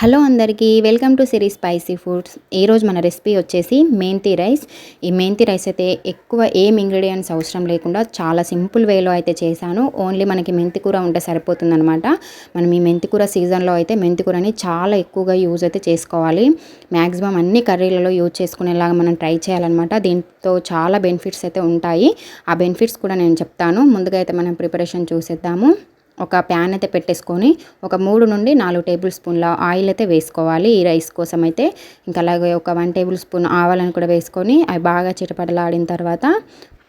Hello అందరికీ welcome to Siri spicy foods. ఈరోజు మన రెసిపీ వచ్చేసి మెంతి రైస్. ఈ మెంతి రైస్ అయితే ఎక్కువ ఏం ఇంగ్రీడియంట్స్ అవసరం లేకుండా చాలా సింపుల్ వేలో అయితే చేశాను. ఓన్లీ మనకి మెంతి కూర ఉంటే సరిపోతుందనమాట మనం ఈ మెంతి కూర సీజన్లో అయితే మెంతి కూరని చాలా ఎక్కువగా యూజ్ అయితే చేసుకోవాలి. మ్యాక్సిమం అన్ని కర్రీలలో యూజ్ చేసుకునేలాగా మనం ట్రై చేయాలన్నమాట. దీంతో చాలా బెనిఫిట్స్ అయితే ఉంటాయి. ఆ బెనిఫిట్స్ కూడా నేను చెప్తాను. ముందుగా అయితే మనం ప్రిపరేషన్ చూసేద్దాము. ఒక ప్యాన్ అయితే పెట్టేసుకొని ఒక మూడు నుండి నాలుగు టేబుల్ స్పూన్ల ఆయిల్ అయితే వేసుకోవాలి. ఈ రైస్ కోసం అయితే ఇంకా అలాగే ఒక వన్ టేబుల్ స్పూన్ ఆవాలను కూడా వేసుకొని అవి బాగా చిటపటలాడిన తర్వాత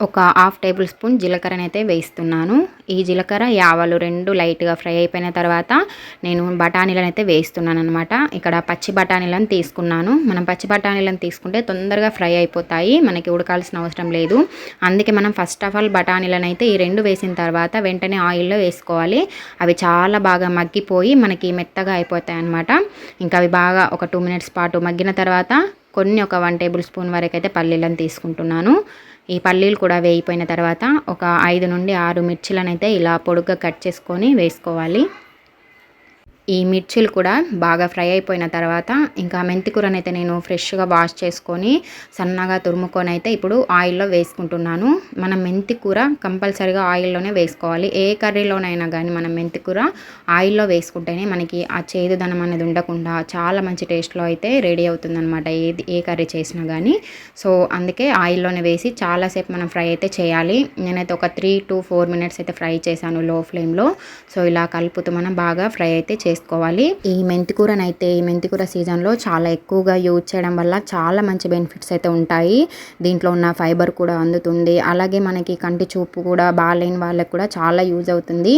ఒక హాఫ్ టేబుల్ స్పూన్ జీలకర్రని అయితే వేస్తున్నాను ఈ జీలకర్ర యావలు రెండు లైట్గా ఫ్రై అయిపోయిన తర్వాత నేను బఠానీలను అయితే వేస్తున్నాను అనమాట ఇక్కడ పచ్చి బఠానీలను తీసుకున్నాను. మనం పచ్చి బఠానీలను తీసుకుంటే తొందరగా ఫ్రై అయిపోతాయి. మనకి ఉడకాల్సిన అవసరం లేదు. అందుకే మనం ఫస్ట్ ఆఫ్ ఆల్ బఠానీలను అయితే ఈ రెండు వేసిన తర్వాత వెంటనే ఆయిల్లో వేసుకోవాలి. అవి చాలా బాగా మగ్గిపోయి మనకి మెత్తగా అయిపోతాయి అనమాట ఇంకా అవి బాగా ఒక టూ మినిట్స్ పాటు మగ్గిన తర్వాత కొన్ని ఒక వన్ టేబుల్ స్పూన్ వరకు అయితే పల్లీలను తీసుకుంటున్నాను. ఈ పల్లీలు కూడా వేయిపోయిన తర్వాత ఒక ఐదు నుండి ఆరు మిర్చిలను అయితే ఇలా పొడుగ్గా కట్ చేసుకొని వేసుకోవాలి. ఈ మిర్చిలు కూడా బాగా ఫ్రై అయిపోయిన తర్వాత ఇంకా మెంతి కూరనైతే నేను ఫ్రెష్గా వాష్ చేసుకొని సన్నగా తురుముకొని అయితే ఇప్పుడు ఆయిల్లో వేసుకుంటున్నాను. మనం మెంతి కూర కంపల్సరీగా ఆయిల్లోనే వేసుకోవాలి. ఏ కర్రీలోనైనా కానీ మనం మెంతి కూర ఆయిల్లో వేసుకుంటేనే మనకి ఆ చేదుదనం అనేది ఉండకుండా చాలా మంచి టేస్ట్లో అయితే రెడీ అవుతుందన్నమాట ఏది ఏ కర్రీ చేసినా కానీ సో అందుకే ఆయిల్లోనే వేసి చాలాసేపు మనం ఫ్రై అయితే చేయాలి. నేనైతే ఒక త్రీ టు ఫోర్ మినిట్స్ అయితే ఫ్రై చేశాను లో ఫ్లేమ్లో. సో ఇలా కలుపుతూ మనం బాగా ఫ్రై అయితే చేస్తాను చేసుకోవాలి ఈ మెంతికూరనైతే ఈ మెంతికూర సీజన్లో చాలా ఎక్కువగా యూజ్ చేయడం వల్ల చాలా మంచి బెనిఫిట్స్ అయితే ఉంటాయి. దీంట్లో ఉన్న ఫైబర్ కూడా అందుతుంది. అలాగే మనకి కంటి చూపు కూడా బాగాలేని వాళ్ళకి కూడా చాలా యూజ్ అవుతుంది.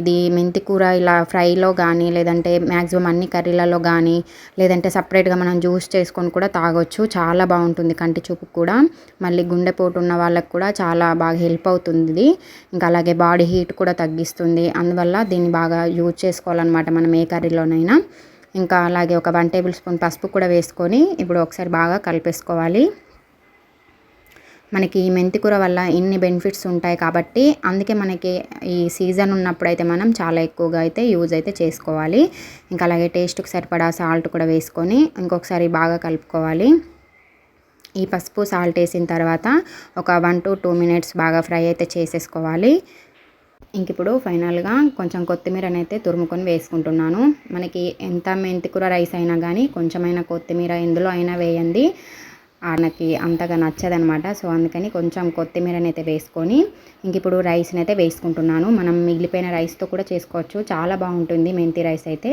ఇది మెంతి కూర ఇలా ఫ్రైలో కానీ లేదంటే మ్యాక్సిమం అన్ని కర్రీలలో కానీ లేదంటే సపరేట్గా మనం జ్యూస్ చేసుకొని కూడా తాగొచ్చు. చాలా బాగుంటుంది కంటి చూపు కూడా. మళ్ళీ గుండెపోటు ఉన్న వాళ్ళకి కూడా చాలా బాగా హెల్ప్ అవుతుంది. ఇంకా అలాగే బాడీ హీట్ కూడా తగ్గిస్తుంది. అందువల్ల దీన్ని బాగా యూజ్ చేసుకోవాలన్నమాట మనం ఏ ఏ కర్రీలోనైనా. ఇంకా అలాగే ఒక వన్ టేబుల్ స్పూన్ పసుపు కూడా వేసుకొని ఇప్పుడు ఒకసారి బాగా కలిపేసుకోవాలి. మనకి ఈ మెంతికూర వల్ల ఇన్ని బెనిఫిట్స్ ఉంటాయి కాబట్టి అందుకే మనకి ఈ సీజన్ ఉన్నప్పుడు అయితే మనం చాలా ఎక్కువగా అయితే యూజ్ అయితే చేసుకోవాలి. ఇంకా అలాగే టేస్ట్కి సరిపడా సాల్ట్ కూడా వేసుకొని ఇంకొకసారి బాగా కలుపుకోవాలి. ఈ పసుపు సాల్ట్ వేసిన తర్వాత ఒక వన్ టు టూ మినిట్స్ బాగా ఫ్రై అయితే చేసేసుకోవాలి. ఇంక ఇప్పుడు ఫైనల్గా కొంచెం కొత్తిమీర అయితే తురుముకొని వేసుకుంటున్నాను. మనకి ఎంత మెంతికూర రైస్ అయినా కానీ కొంచెమైనా కొత్తిమీర ఎందులో అయినా వేయండి. ఆయనకి అంతగా నచ్చదనమాట. సో అందుకని కొంచెం కొత్తిమీరని అయితే వేసుకొని ఇంక ఇప్పుడు రైస్ని అయితే వేసుకుంటున్నాను. మనం మిగిలిపోయిన రైస్తో కూడా చేసుకోవచ్చు. చాలా బాగుంటుంది మెంతి రైస్ అయితే.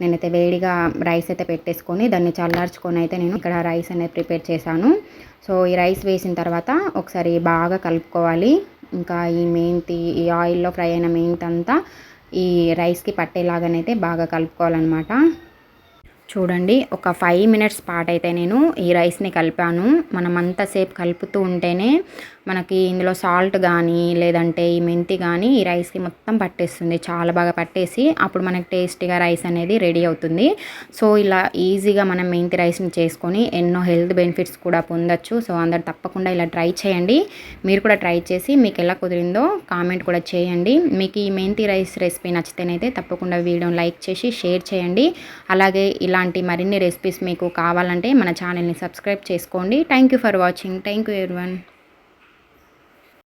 నేనైతే వేడిగా రైస్ అయితే పెట్టేసుకొని దాన్ని చల్లార్చుకొని అయితే నేను ఇక్కడ రైస్ అనేది ప్రిపేర్ చేశాను. సో ఈ రైస్ వేసిన తర్వాత ఒకసారి బాగా కలుపుకోవాలి. ఇంకా ఈ మెంతి ఈ ఆయిల్లో ఫ్రై అయిన మెంతి అంతా ఈ రైస్కి పట్టేలాగానైతే బాగా కలుపుకోవాలన్నమాట. చూడండి ఒక ఫైవ్ మినిట్స్ పాటు అయితే నేను ఈ రైస్ని కలిపాను. మనం అంతసేపు కలుపుతూ ఉంటేనే మనకి ఇందులో సాల్ట్ కానీ లేదంటే ఈ మెంతి కానీ ఈ రైస్కి మొత్తం పట్టేస్తుంది. చాలా బాగా పట్టేసి అప్పుడు మనకి టేస్టీగా రైస్ అనేది రెడీ అవుతుంది. సో ఇలా ఈజీగా మనం మెంతి రైస్ని చేసుకొని ఎన్నో హెల్త్ బెనిఫిట్స్ కూడా పొందొచ్చు. సో అందరు తప్పకుండా ఇలా ట్రై చేయండి. మీరు కూడా ట్రై చేసి మీకు ఎలా కుదిరిందో కామెంట్ కూడా చేయండి. మీకు ఈ మెంతి రైస్ రెసిపీ నచ్చితేనైతే తప్పకుండా వీడియోని లైక్ చేసి షేర్ చేయండి. అలాగే ఇలాంటి మరిన్ని రెసిపీస్ మీకు కావాలంటే మన ఛానల్ని సబ్స్క్రైబ్ చేసుకోండి. Thank you for watching. Thank you everyone.